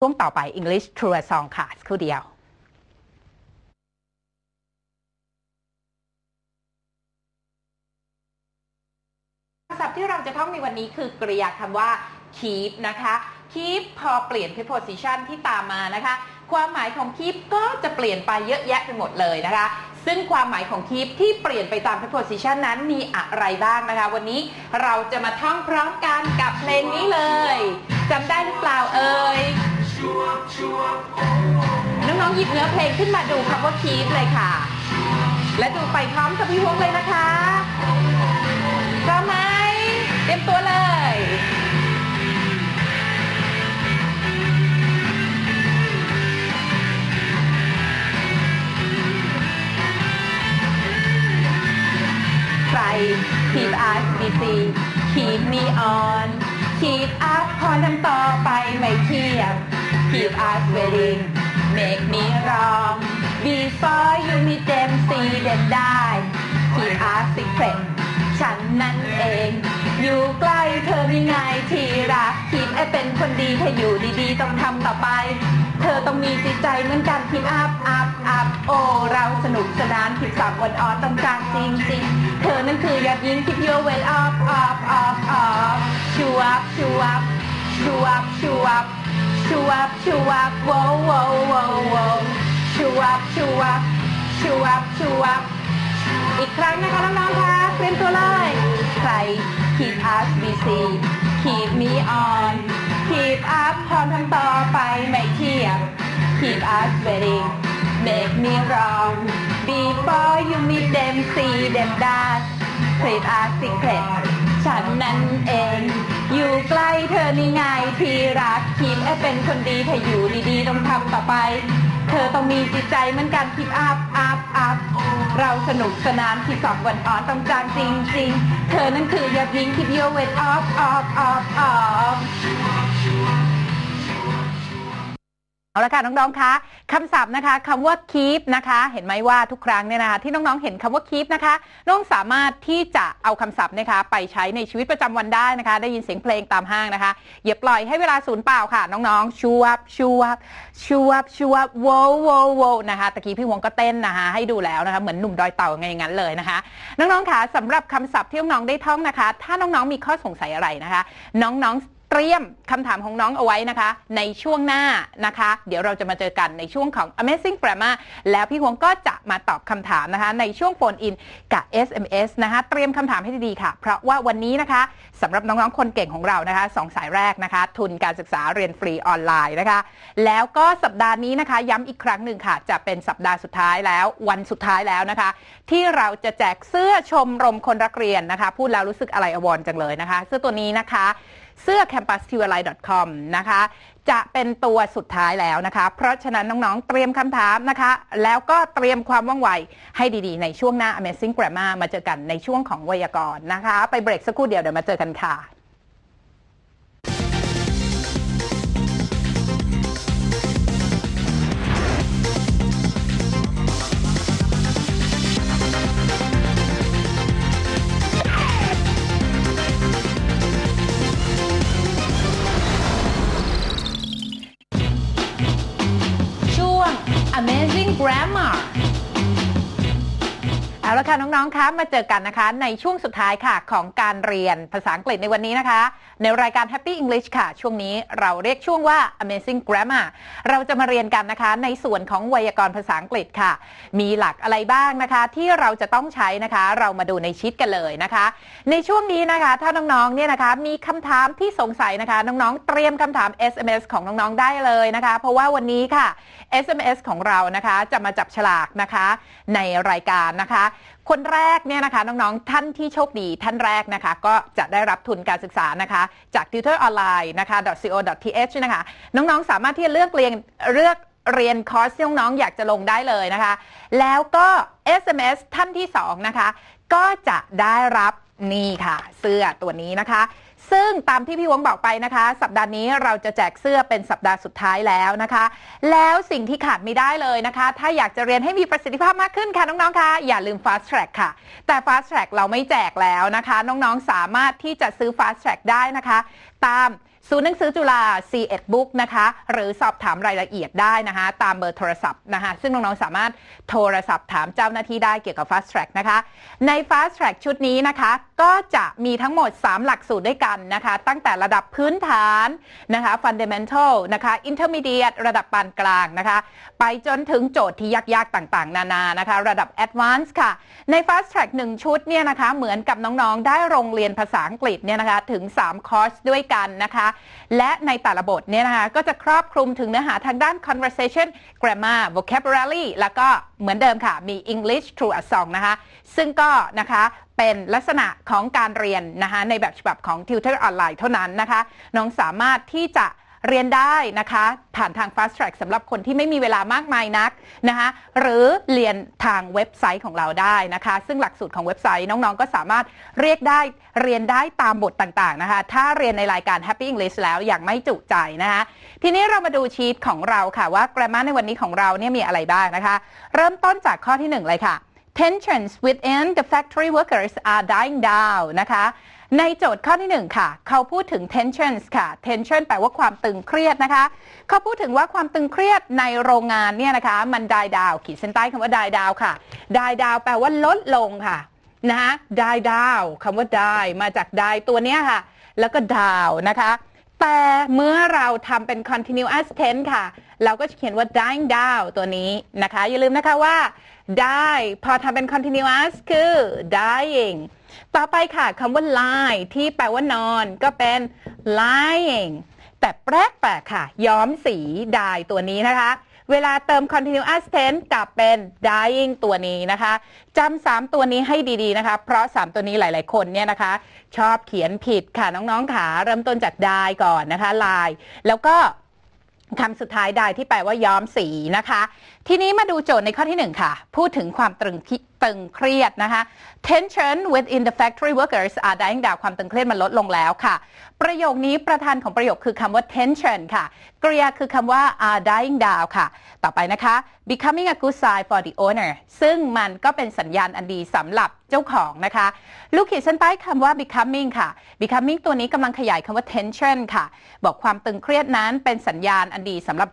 ช่วงต่อไป English True Song ค่ะสักครู่เดียว ศัพท์ที่เราจะท่องในวันนี้คือกริยาคำว่า keep นะคะ keep พอเปลี่ยน preposition ที่ตามมานะคะ ความหมายของ keep ก็จะเปลี่ยนไปเยอะแยะไปหมดเลยนะคะ ซึ่งความหมายของ keep ที่เปลี่ยนไปตาม preposition นั้นมีอะไรบ้างนะคะ วันนี้เราจะมาท่องพร้อมกันกับเพลงนี้เลย เนื้อเพลงขึ้นมาดูคำว่า keep เลยค่ะ และดูไปพร้อมกับพี่วงเลยนะคะพร้อมไหมเตรียมตัวเลยใคร keep us busy keep me on keep us พอทำต่อไปไม่เครียด keep us waiting make me wrong before you meet them see them die keep us secret ฉันนั่นเอง อยู่ใกล้เธอมีไงที่รักคิดไอเป็นคนดีถ้าอยู่ดีๆ ต้องทำต่อไป เธอต้องมีจิตใจเหมือนกันคิดอัพอัพอัพโอเราสนุกสนานคิดสับวันออนต้องการจริงๆเธอนั่นคือยอดยิงคิดโยเวลออฟออฟออฟออฟชูอัพชูอัพชูอัพชูอัพ ชูอัพชูอัพโวโวโวโวชูอัพชูอัพชูอัพชูอัพอีกครั้งนะคะน้องๆคะเตรียมตัวเลยใคร keep us busy keep me on keep up พร้อมทำต่อไปไม่เทียง keep us waiting make me wrong before you meet them see them dance treat us secret ฉันนั่นเอง อยู่ใกล้เธอนี่ไงทีรักคิดแอเป็นคนดีถ้าอยู่ดีๆต้องทำต่อไป เธอต้องมีจิตใจเหมือนกันคิดอัพอัพอัพเราสนุกสนานคิดสองวันอ่อนต้องจางจริงๆเธอนั่นคือยาพิงคิดโยเวทออฟออฟออฟออฟ เอาละค่ะน้องๆคะคำศัพท์นะคะคำว่า keep นะคะ เห็นไหมว่าทุกครั้งเนี่ยนะคะที่น้องๆเห็นคำว่า keep นะคะ น้องสามารถที่จะเอาคำศัพท์นะคะ ไปใช้ในชีวิตประจำวันได้นะคะ ได้ยินเสียงเพลงตามห้างนะคะอย่าปล่อยให้เวลาสูญเปล่าค่ะ น้องๆชูวับชูวับชูวับชูวับโวโวโวนะคะตะกี้พี่วงก็เต้นนะคะ ให้ดูแล้วนะคะเหมือนหนุ่มดอยเต่าไงอย่างนั้นเลยนะคะ น้องๆค่ะสำหรับคำศัพท์ที่น้องๆได้ท่องนะคะ ถ้าน้องๆมีข้อสงสัยอะไรนะคะ น้องๆ เตรียมคำถามของน้องเอาไว้นะคะ ในช่วงหน้านะคะ เดี๋ยวเราจะมาเจอกันในช่วงของ Amazing Grammar แล้วพี่หวงก็จะมาตอบคำถามนะคะ ในช่วงโฟนอินกับ SMS นะคะ เตรียมคำถามให้ดีๆค่ะ เพราะว่าวันนี้นะคะสำหรับน้องๆคนเก่งของเรานะคะสองสายแรกนะคะ ทุนการศึกษาเรียนฟรีออนไลน์นะคะ แล้วก็สัปดาห์นี้นะคะ ย้ำอีกครั้งหนึ่งค่ะ จะเป็นสัปดาห์สุดท้ายแล้ววันสุดท้ายแล้วนะคะ ที่เราจะแจกเสื้อชมรมคนรักเรียนนะคะ พูดแล้วรู้สึกอะไรอววรจังเลยนะคะ เสื้อตัวนี้นะคะ เสื้อ campusqli.com นะคะ จะเป็นตัวสุดท้ายแล้วนะคะ เพราะฉะนั้นน้องๆ เตรียมคำถามนะคะ แล้วก็เตรียมความว่องไวให้ดีๆ ในช่วงหน้า Amazing Grammar มาเจอกันในช่วงของไวยากรณ์นะคะ ไปเบรกสักครู่เดียวเดี๋ยวมาเจอกันค่ะ Amazing Grammar เอาละค่ะน้องๆ คะมาเจอกันนะคะ ในช่วงสุดท้ายค่ะของการเรียนภาษาอังกฤษในวันนี้นะคะ ในรายการ Happy English ค่ะ ช่วงนี้เราเรียกช่วงว่า Amazing Grammar เราจะมาเรียนกันนะคะ ในส่วนของไวยากรณ์ภาษาอังกฤษค่ะ มีหลักอะไรบ้างนะคะ ที่เราจะต้องใช้นะคะ เรามาดูในชีตกันเลยนะคะ ในช่วงนี้นะคะ ถ้าน้องๆ เนี่ยนะคะ มีคำถามที่สงสัยนะคะ น้องๆ เตรียมคำถาม SMS ของน้องๆ ได้เลยนะคะ เพราะว่าวันนี้ค่ะ SMS ของเรานะคะจะมาจับฉลากนะคะ ในรายการนะคะคนแรกเนี่ยนะคะน้องๆ ท่านที่โชคดีท่านแรกนะคะ ก็จะได้รับทุนการศึกษานะคะ จาก tutor online นะคะ .co.th นะคะ น้องๆ สามารถที่จะเลือกเรียนเลือกเรียนคอร์สที่น้องๆ อยากจะลงได้เลยนะคะ แล้วก็ SMS ท่านที่ 2 นะคะ ก็จะได้รับนี่ค่ะ เสื้อตัวนี้นะคะ ซึ่งตามที่พี่วงบอกไปนะคะ สัปดาห์นี้เราจะแจกเสื้อเป็นสัปดาห์สุดท้ายแล้วนะคะ แล้วสิ่งที่ขาดไม่ได้เลยนะคะ ถ้าอยากจะเรียนให้มีประสิทธิภาพมากขึ้นค่ะน้องๆคะอย่าลืม Fast Track ค่ะ แต่ Fast Track เราไม่แจกแล้วนะคะ น้องๆสามารถที่จะซื้อ Fast Track ได้นะคะ ตามศูนย์หนังสือจุฬา C1 Book นะคะ หรือสอบถามรายละเอียดได้นะคะ ตามเบอร์โทรศัพท์นะคะ ซึ่งน้องๆ สามารถโทรศัพท์ถามเจ้าหน้าที่ได้เกี่ยวกับ Fast Track นะคะ ใน Fast Track ชุดนี้นะคะก็จะมีทั้งหมด 3 หลักสูตรด้วยกันนะคะ ตั้งแต่ระดับพื้นฐานนะคะ Fundamental นะคะ Intermediate ระดับปานกลางนะคะ ไปจนถึงโจทย์ที่ยากๆ ต่างๆ นานานะคะ ระดับ Advanced ค่ะ ใน Fast Track 1 ชุดเนี่ยนะคะ เหมือนกับน้องๆ ได้โรงเรียนภาษาอังกฤษเนี่ยนะคะถึง 3 คอร์สด้วยกันนะคะ และในแต่ละบทเนี่ยนะคะ ก็จะครอบคลุมถึงเนื้อหาทางด้าน conversation grammar vocabulary แล้วก็เหมือนเดิมค่ะ มี English True a Song นะคะ ซึ่งก็นะคะ เป็นลักษณะของการเรียนนะคะในแบบฉบับของ Tutor ออนไลน์เท่านั้นนะคะ น้องสามารถที่จะเรียนได้นะคะ ผ่านทาง Fast Track สำหรับคนที่ไม่มีเวลามากมายนักนะคะหรือเรียนทางเว็บไซต์ของเราได้นะคะ ซึ่งหลักสูตรของเว็บไซต์น้องๆ ก็สามารถเรียกได้เรียนได้ตามบทต่างๆนะคะ ถ้าเรียนในรายการ Happy English แล้วอย่างไม่จุใจนะคะ ทีนี้เรามาดูชีตของเราค่ะว่า grammar ในวันนี้ของเราเนี่ยมีอะไรบ้างนะคะ เริ่มต้นจากข้อที่หนึ่งเลยค่ะ tensions within the factory workers are dying down นะคะในโจทย์ข้อที่หนึ่งค่ะ เขาพูดถึง tensions ค่ะ tension แปลว่าความตึงเครียดนะคะ เขาพูดถึงว่าความตึงเครียดในโรงงานเนี่ยนะคะ มัน die down ขีดเส้นใต้คำว่า die down ค่ะ die down แปลว่าลดลงค่ะนะคะ die down คำว่า die มาจาก die ตัวเนี้ยค่ะ แล้วก็ down นะคะ แต่เมื่อเราทำเป็น continuous tense ค่ะ เราก็จะเขียนว่า dying down ตัวนี้นะคะ อย่าลืมนะคะว่า die พอทำเป็น continuous คือ dying ต่อไปค่ะคำว่า lie ที่แปลว่านอน ก็เป็น lying แต่แปลกแปลกค่ะ ย้อมสี die ตัวนี้นะคะ เวลาเติม continuous tense กลับเป็น dying ตัวนี้นะคะจำสามตัวนี้ให้ดีๆนะคะ เพราะ3ตัวนี้หลาย ๆ คนเนี่ยนะคะ ชอบเขียนผิดค่ะน้องๆขาเริ่มต้นจาก die ก่อนนะคะ lie แล้วก็คำสุดท้ายได้ที่แปลว่าย้อมสีนะคะ ทีนี้มาดูโจทย์ในข้อที่หนึ่งค่ะ พูดถึงความตึงตึงเครียดนะคะ tension within the factory workers are dying down ความตึงเครียดมันลดลงแล้วค่ะ ประโยคนี้ประธานของประโยคคือคำว่า tension ค่ะ กริยาคือคำว่า are dying down ค่ะ ต่อไปนะคะ becoming a good sign for the owner ซึ่งมันก็เป็นสัญญาณอันดีสำหรับเจ้าของนะคะ ลูกขีดเส้นใต้คำว่า becoming ค่ะ becoming ตัวนี้กำลังขยายคำว่า tension ค่ะ บอกความตึงเครียดนั้นเป็นสัญญาณอันดีสำหรับ